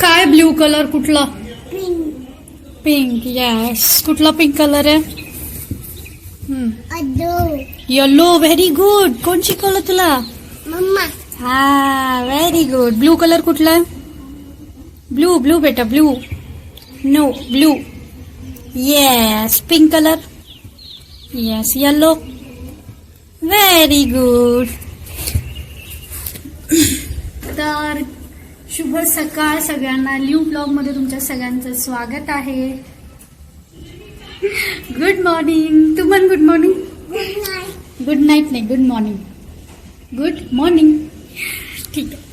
काय blue colour कुठला? Pink yes कुठला पिंक कलर आहे? येलो व्हेरी गुड कोण शिकवलं तुला? हा व्हेरी गुड ब्लू कलर कुठला आहे? ब्लू ब्लू बेटा blue no blue yes pink colour yes yellow very good तर शुभ सकाळ सगळ्यांना. न्यू ब्लॉगमध्ये तुमच्या सगळ्यांचं स्वागत आहे. गुड मॉर्निंग तू पण गुड मॉर्निंग गुड नाईट नाही गुड मॉर्निंग गुड मॉर्निंग ठीक आहे.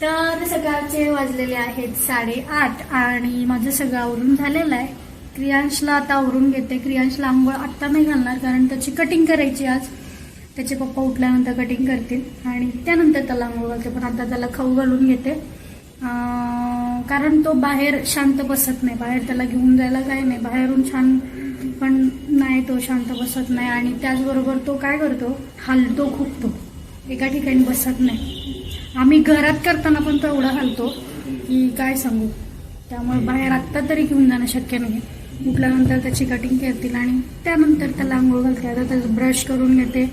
तर सकाळचे वाजलेले आहेत साडेआठ आणि माझं सगळं आवरून झालेलं आहे. क्रियांशला आता आवरून घेते. क्रियांशला आंघोळ आत्ता नाही घालणार कारण त्याची कटिंग करायची आज. त्याचे पप्पा उठल्यानंतर कटिंग करतील आणि त्यानंतर त्याला आंघोळ घालते. पण आता त्याला खाऊ घालून घेते. कारण तो बाहेर शांत बसत नाही. बाहेर त्याला घेऊन जायला काही नाही. बाहेरून छान पण नाही तो शांत बसत नाही. आणि त्याचबरोबर तो काय करतो? हलतो खूप तो एका ठिकाणी बसत नाही. आम्ही घरात करताना पण तो एवढा हलतो की काय सांगू? त्यामुळे बाहेर आत्ता तरी घेऊन जाणं शक्य नाही उठल्यानंतर त्याची कटिंग करतील आणि त्यानंतर त्याला आंघोळ घालते. आता त्याचं ब्रश करून घेते.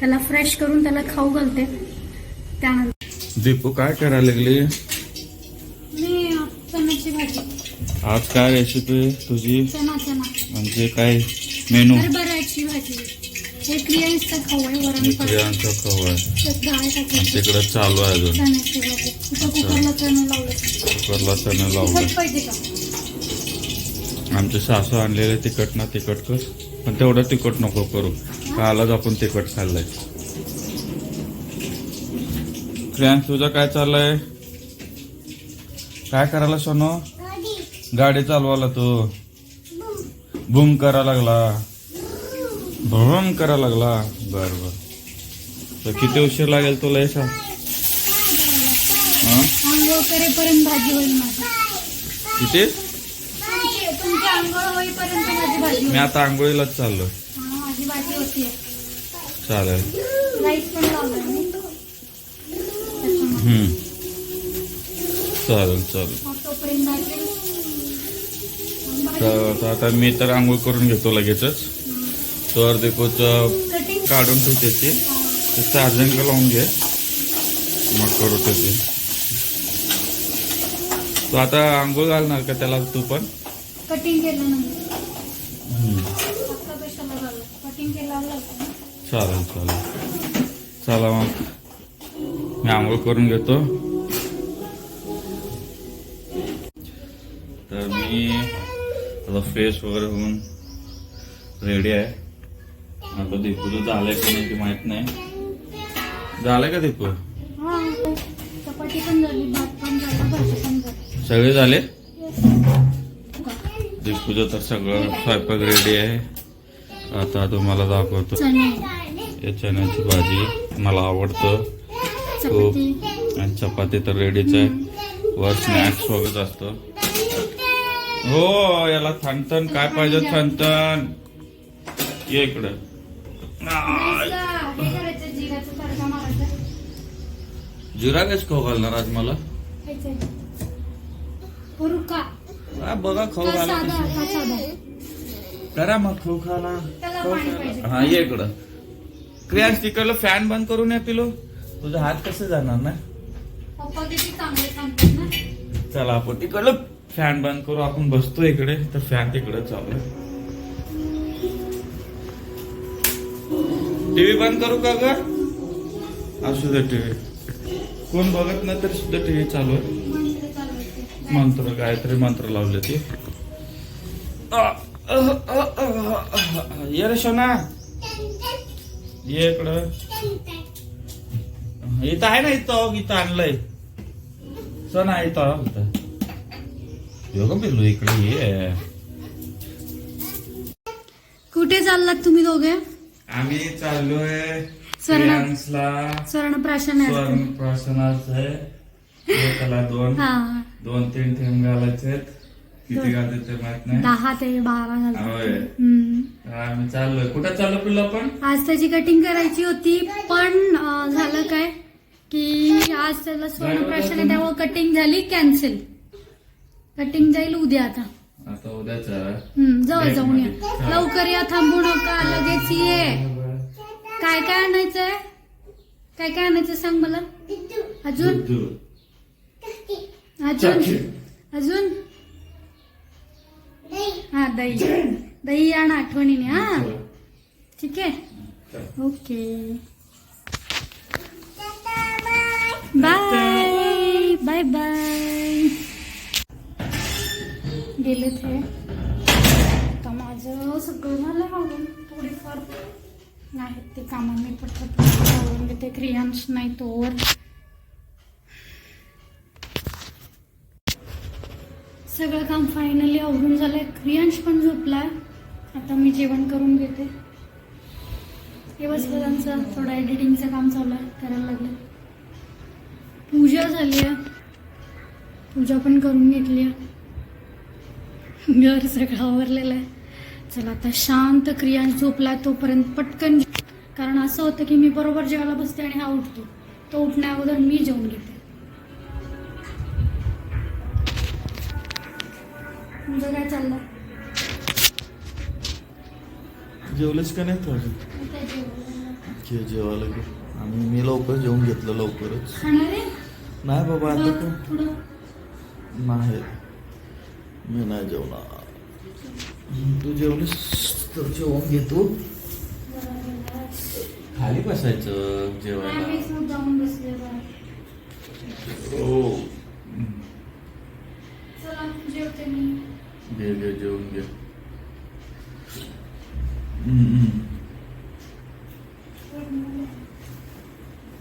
त्याला फ्रेश करून त्याला खाऊ घालते. त्यानंतर दीपू काय करायला लागली मी चण्याची भाजी आज काय रेसिपी तुझी? चना चना. म्हणजे काय? मेनू? हरभऱ्याची भाजी. हे क्रियांचा खाऊ आहे वरण तिकडं चालू आहे अजून. कुकरला चणे लावले. कुकरला चणे आमचे सासू आणलेले तिखट ना तिखट कर. पण तेवढं तिखट नको करू. कालच आपण तिखट खाल्लंय. प्रियांश तुझं काय चाललंय? काय करायला सोनो? गाडी चालवायला तो. बुम करा लागला. भ्रम करा लागला. बर बर. तर किती उशीर लागेल तुला हे आंघोळ करेपर्यंत भाजी होईल माझी किती? तुमची- आंघोळ होईपर्यंत माझी भाजी मी होईल आता आंघोळीलाच चाललो. हा, माझी भाजी चालेल राईस पण मी हम्म चालेल चालेल. तर आता मी तर आंघोळ करून घेतो लगेचच. तर कटिंग काढून ठेवते ती. ते चार्जिंग लावून घे. मग करू ठेवते. तू आता आंघोळ घालणार का त्याला तू पण? कटिंग केलं चालेल चालेल. चला मग. मी आंघोळ करून घेतो. तर मी आता फ्रेश वगैरे होऊन रेडी आहे. आता दीपूचं झालंय की नाही ते माहीत नाही. झालंय का दीपू? हा चपाती पण झाली भात पण झाला भाजी पण झाली. सगळे झाले? दीपूचं तर सगळं स्वयंपाक रेडी आहे. आता तुम्हाला दाखवतो. या चण्याची भाजी मला आवडतं. चपाती. आणि चपाती तर रेडीच आहे. वर स्नॅक्स वगैरे असतं. हो याला थंतन काय पाहिजे थंतन ये इकडं. जिरा कस खाऊ घालणार आज मला? आ, बघा खाऊ घाला करा मग खाऊ खाला खाऊ. हा ये इकडं. क्रियांश तिकडलं फॅन बंद करून या पिलो. तुझा हात कसं जाणार ना? पप्पा किती चांगले सांगतात ना. चला आपण तिकडलं फॅन बंद करू आपण बसतो इकडे तर फॅन तिकडे चालू टीव्ही बंद करू का ग? असू दे टीव्ही कोण बघत नाही तर सुद्धा टीव्ही चालू आहे. मंत्र मंत्र गायत्री मंत्र लावले ते. ये रे सोना ये इकडं. इथं आहे ना इथं इथं आणलंय. सोना इथं इथं. इकडे ये. कुठे चाललात तुम्ही दोघे? आम्ही चाललोय स्वर्ण- श्रेयांसला स्वर्णप्राशन आहे स्वर्ण प्राशनाचं आहे. त्याला दोन हा. दोन तीन थेंब घालायचे आहेत. किती घालते ते माहीत नाही. दहा ते बारा घालतात होय. हम्म. आम्ही चाललोय. कुठं चाललो पिल्लू आपण? आज त्याची कटिंग करायची होती पण अं, झालं काय? की आज त्याला स्वर्णप्राशन आहे त्यामुळे कटिंग झाली कॅन्सल कटिंग जाईल उद्या आता. आता उद्याच हम्म, जाऊ Break जाऊन या. लवकर या थांबू नका लगेच ये. काय काय आणायचंय? काय काय आणायचं सांग मला? अजून? अजून? अजून? हा दही. दही आण आठवणीने हा. ठीक आहे. ओके बाय बाय बाय गेले ते. आता माझं सगळं झालं आवडून थोडीफार नाहीत ते कामं. मी पटपट आवडून घेते. क्रियांश नाही तोवर. सगळं काम फायनली आवरून झालंय. क्रियांश पण झोपलाय. आता मी जेवण करून घेते. हे थोडं एडिटिंगचं काम चालू आहे. करायला लागलं. पूजा झाली आहे. पूजा पण करून घेतली आहे. घर सगळं आवरलेलं आहे. चला आता शांत क्रियांश झोपला तोपर्यंत पटकन कारण असं होतं की मी बरोबर जेवायला बसते आणि हा उठतो. तो उठण्या अगोदर मी जेवून घेते. तुझं काय चाललंय? जेवलंच का नाही जेवायला आणि मी लवकर जेवून घेतलं लवकरच? नाही बाबा आता नाही. मी नाही जेवणार. तू जेवलीस तर जेवून घेतो खाली बसायचं जेवायला. हो. चला जेवते मी. घे घे जेवून घे.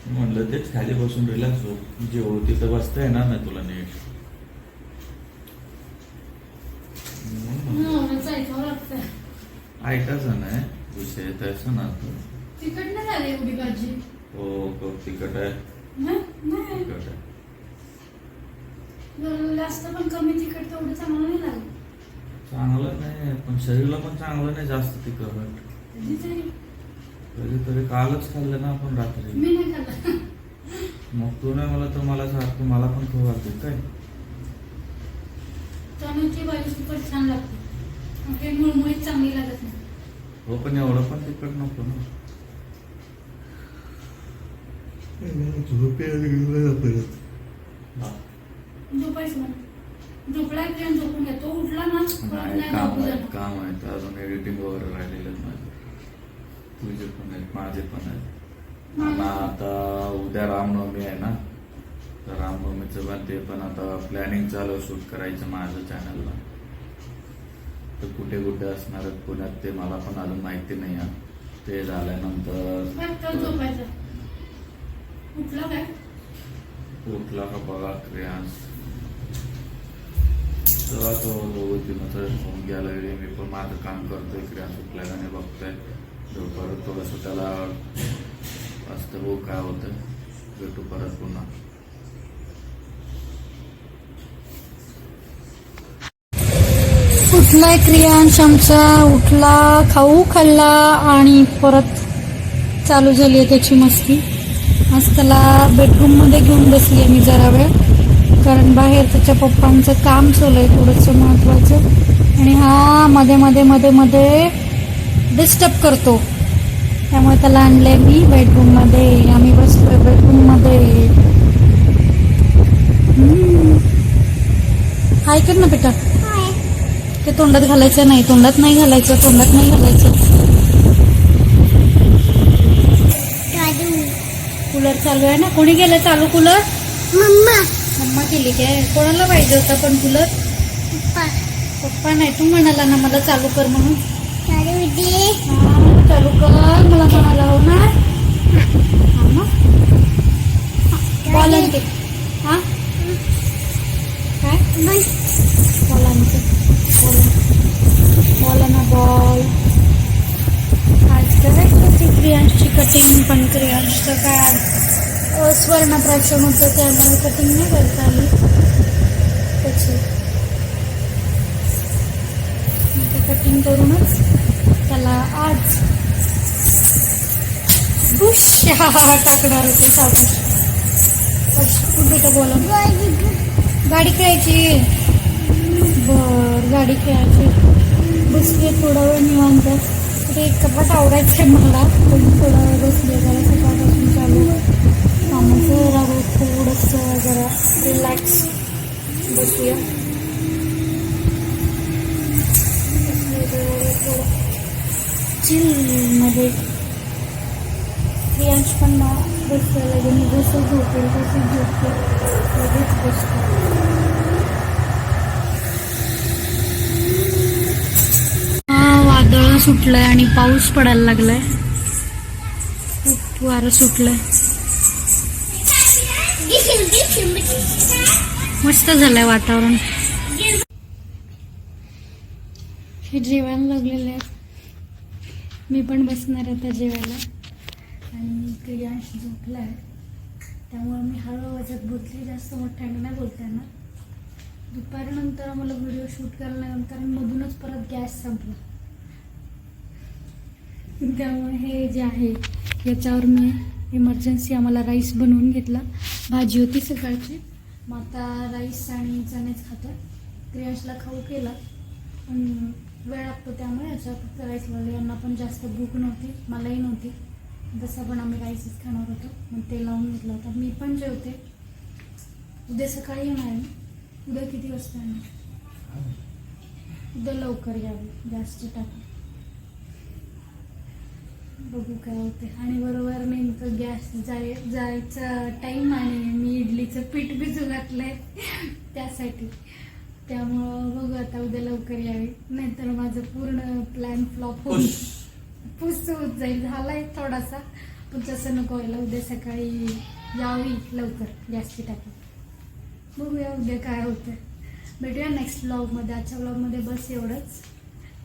म्हणलं तेच खाली बसून रिलॅक्स हो. जेवू तिथं बसता येणार नाही तुला नीट. ऐकायचं नाही. विषय तसं ना तो. तिकट नाही झाली एवढी भाजी? हो हो तिखट आहे. नाही नाही. तिखट आहे. जास्त पण कमी तिखट तेवढं चांगलं नाही लागलं चांगलं नाही पण शरीराला पण चांगलं नाही जास्त तिखट. कधीतरी कधीतरी कालच खाल्लं ना आपण रात्री. मी नाही खाल्लं. मग तू नाही मला तर मला सारखं मला पण खाऊ घालते काय? चण्याची भाजी तिखट छान लागते. मग काही मुळमुळीत चांगली लागत नाही. हो पण एवढं पण तिखट नको ना. झोपे झोपायचं झोपला झोपून घेतो उठला ना काम आहे. काम आहे. तर अजून एडिटिंग वगैरे राहिलेलं आहे माझं तुझे पण आहेत माझे पण आहेत. आणि आता उद्या रामनवमी आहे ना तर रामनवमीचं पण ते पण आता प्लॅनिंग चालू आहे शूट करायचं माझं चॅनलला तर कुठे कुठे असणार पुण्यात ते मला पण अजून माहिती नाही आहे. ते झाल्यानंतर काय? उठला का बघा क्रियांश चला तो दोघं तिनं होऊन घ्यायला लागले मी पण माझं काम करतोय क्रियांश उठलाय का नाही बघतोय. जो परत थोडंसं त्याला असतं हो काय होतं भेटू परत पुन्हा. उठलाय क्रियांश आमचा उठला खाऊ खाल्ला आणि परत चालू झाली आहे त्याची मस्ती. आज त्याला बेडरूममध्ये घेऊन बसली आहे मी जरा वेळ. कारण बाहेर त्याच्या पप्पांचं काम चालू आहे थोडंसं महत्त्वाचं आणि हा मध्ये मध्ये मध्ये मध्ये डिस्टर्ब करतो. त्यामुळे त्याला आणलंय मी बेडरूममध्ये आम्ही बसलोय बेडरूममध्ये ऐकत ना बेटा. ते तोंडात घालायचं नाही तोंडात नाही घालायचं तोंडात नाही घालायचं. कूलर चालू आहे ना? कोणी गेलं चालू कूलर? मम्मा. मम्मा केली काय? कोणाला पाहिजे होता पण कूलर? पप्पा. पप्पा नाही तू म्हणाला ना मला चालू कर म्हणून. चालू कर मला म्हणाला हो ना? हा बॉल आणते हा? काय? बस बॉल आणते बॉल. बॉल ना बॉल आज करायचं होती क्रियांशची कटिंग पण क्रियांशचं काय? अ, स्वर्णप्राशन होतं त्यामुळे कटिंग नाही करता आली. त्याची. कटिंग करूनच त्याला आज बुश टाकणार होते सावकाश कुठे बोला. गाडी खेळायची. गाडी खेळायची. बसली थोडा वेळ निवांत. ते कपाट आवडायचं आहे मला. पण थोडा वेळ बसले जरा सकाळपासून चालू कामाचं राहू थोडंसं जरा रिलॅक्स बसूया. बसले जरा चिलमध्ये प्रियांश पण ना बसलं लगे मी जसं झोपेल. तसं झोपते लगेच बसतो हा वादळ सुटलंय आणि पाऊस पडायला लागलाय. खूप वारं सुटलंय. मस्त झालंय वातावरण. हे जेवायला लागलेले आहेत. मी पण बसणार आहे त्या जेवायला. आणि क्रियांश झोपला आहे त्यामुळे मी हळू आवाजात बोलते. जास्त मोठ्याने नाही बोलताना दुपारनंतर आम्हाला व्हिडिओ शूट केल्यानंतर मधूनच परत गॅस संपला. त्यामुळे हे जे आहे याच्यावर मी इमर्जन्सी आम्हाला राईस बनवून घेतला. भाजी होती सकाळची. मग आता राईस आणि चणेच खातो क्रियांशला खाऊ केला. पण वेळ लागतो त्यामुळे याच्या फक्त राईस यांना पण जास्त भूक नव्हती. मलाही नव्हती. जसं पण आम्ही राईसच खाणार होतो मग ते लावून घेतलं होतं. मी पण जेवते उद्या सकाळी येणार आहे मी. उद्या किती वाजता येणार? उद्या लवकर यावे जास्त टाकून बघू काय होते. आणि बरोबर नेमकं गॅस जाय जायचा टाईम आणि मी इडलीचं पीठ भिजू घातलंय त्यासाठी. त्यामुळं बघू आता उद्या लवकर यावे. नाहीतर माझं पूर्ण प्लॅन फ्लॉप होईल. पुस होत जाईल. झालाय थोडासा. पण तसं नको व्हायला उद्या सकाळी यावी लवकर. गॅसची टाकी. बघूया उद्या काय होतं भेटूया नेक्स्ट ब्लॉगमध्ये आजच्या ब्लॉगमध्ये बस एवढंच.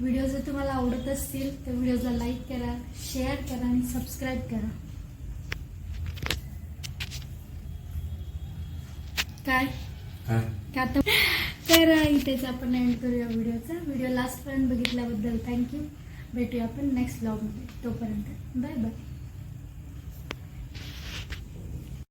व्हिडिओ जर तुम्हाला आवडत असतील तर व्हिडिओला लाईक करा शेअर करा आणि सबस्क्राईब करा. काय? तर इथेच आपण एंड करूया व्हिडिओचा व्हिडिओ लास्टपर्यंत बघितल्याबद्दल थँक्यू भेटूया आपण नेक्स्ट ब्लॉगमध्ये तोपर्यंत बाय बाय